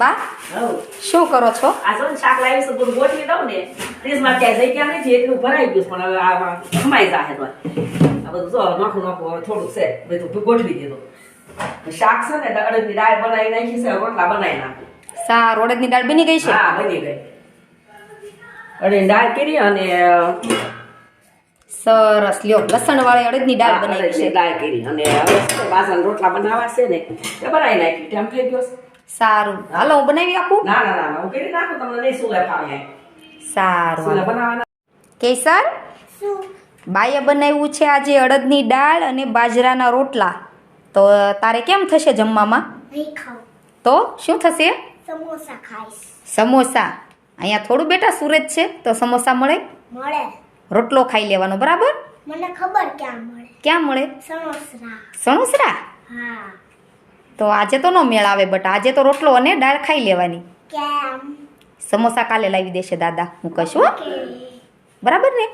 બા. શું કરો છો? આ શાક લાવી તો ગોઠવી દઉં ને ફ્રીજમાં ક્યાંય જગ્યા નથી એટલું ભરાઈ ગયું પણ હવે આમાં જમાઈ જાહે તો. આ બધું જો નોખું નોખું હવે થોડુંક છે બધું ગોઠવી દીધું. શાક છે ને અડદની દાળ બનાવી નાખી છે રોટલા બનાવી નાખું. સારું અડદની દાળ બની ગઈ છે? હા બની ગઈ. અડદની દાળ કરી અને સરસ. લ્યો લસણ વાળી અડદની દાળ બનાવી છે. દાળ કરી. અને હવે છે બાસણ રોટલા બનાવવા છે ને એ બનાવી નાખી ટાઈમ થઈ ગયો સારું. હાલો હું બનાવી આપું? ના ના ના હું કરી નાખું તમને નહીં સુલે ફાવે સારું સુલે. બનાવવાના? કેસર? બાએ બનાવ્યું છે આજે અડદની દાળ અને બાજરાના રોટલા. તો તારે કેમ થશે જમવામાં? નહીં તો શું થશે? સમોસા ખાઈશ. સમોસા. અહીંયા થોડું બેટા સુરત છે તો સમોસા મળે? મળે. રોટલો ખાઈ લેવાનો બરાબર? મને ખબર ક્યાં મળે. ક્યાં મળે? સણોસરા. સણુસરા? હા. તો આજે તો ન મેળ આવે બટ આજે તો રોટલો અને દાળ ખાઈ લેવાની. કેમ? સમોસા કાલે લાવી દેશે દાદા હું કહીશું. બરાબર ને.